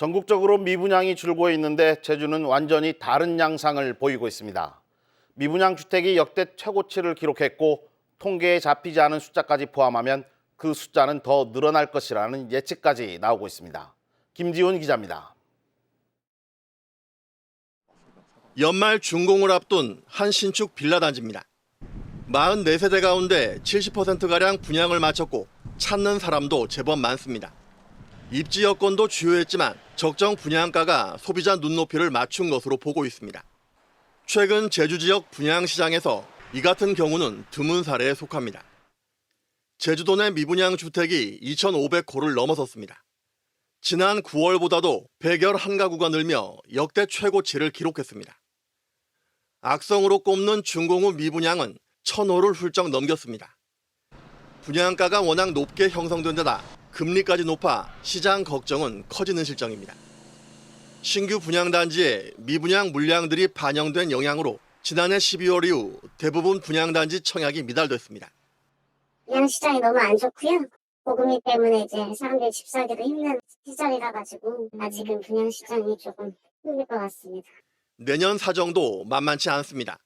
전국적으로 미분양이 줄고 있는데 제주는 완전히 다른 양상을 보이고 있습니다. 미분양 주택이 역대 최고치를 기록했고 통계에 잡히지 않은 숫자까지 포함하면 그 숫자는 더 늘어날 것이라는 예측까지 나오고 있습니다. 김지훈 기자입니다. 연말 준공을 앞둔 한 신축 빌라 단지입니다. 44세대 가운데 70%가량 분양을 마쳤고 찾는 사람도 제법 많습니다. 입지 여건도 주요했지만 적정 분양가가 소비자 눈높이를 맞춘 것으로 보고 있습니다. 최근 제주 지역 분양 시장에서 이 같은 경우는 드문 사례에 속합니다. 제주도 내 미분양 주택이 2,500호를 넘어섰습니다. 지난 9월보다도 111가구가 늘며 역대 최고치를 기록했습니다. 악성으로 꼽는 준공후 미분양은 1000호를 훌쩍 넘겼습니다. 분양가가 워낙 높게 형성된 데다 금리까지 높아 시장 걱정은 커지는 실정입니다. 신규 분양단지에 미분양 물량들이 반영된 영향으로 지난해 12월 이후 대부분 분양단지 청약이 미달됐습니다. 분양 시장이 너무 안 좋고요. 고금리 때문에 이제 사람들이 집 사기도 힘든 시절이라 가지고 아직은 분양 시장이 조금 힘들 것 같습니다. 내년 사정도 만만치 않습니다.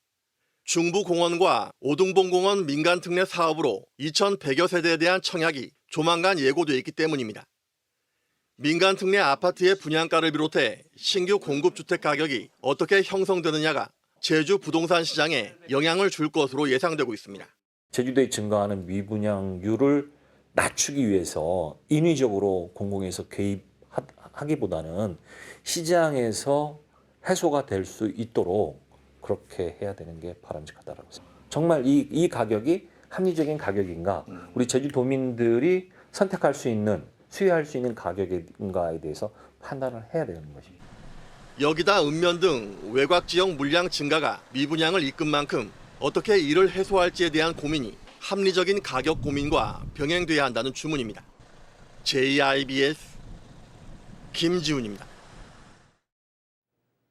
중부공원과 오등봉공원 민간특례 사업으로 2,100여 세대에 대한 청약이 조만간 예고돼 있기 때문입니다. 민간 특례 아파트의 분양가를 비롯해 신규 공급 주택 가격이 어떻게 형성되느냐가 제주 부동산 시장에 영향을 줄 것으로 예상되고 있습니다. 제주도에 증가하는 미분양률을 낮추기 위해서 인위적으로 공공에서 개입하기보다는 시장에서 해소가 될 수 있도록 그렇게 해야 되는 게 바람직하다라고 생각합니다. 정말 이, 이 가격이 합리적인 가격인가? 우리 제주 도민들이 선택할 수 있는 수혜할 수 있는 가격인가에 대해서 판단을 해야 되는 것입니다. 여기다 읍면 등 외곽 지역 물량 증가가 미분양을 이끈 만큼 어떻게 이를 해소할지에 대한 고민이 합리적인 가격 고민과 병행돼야 한다는 주문입니다. JIBS 김지훈입니다.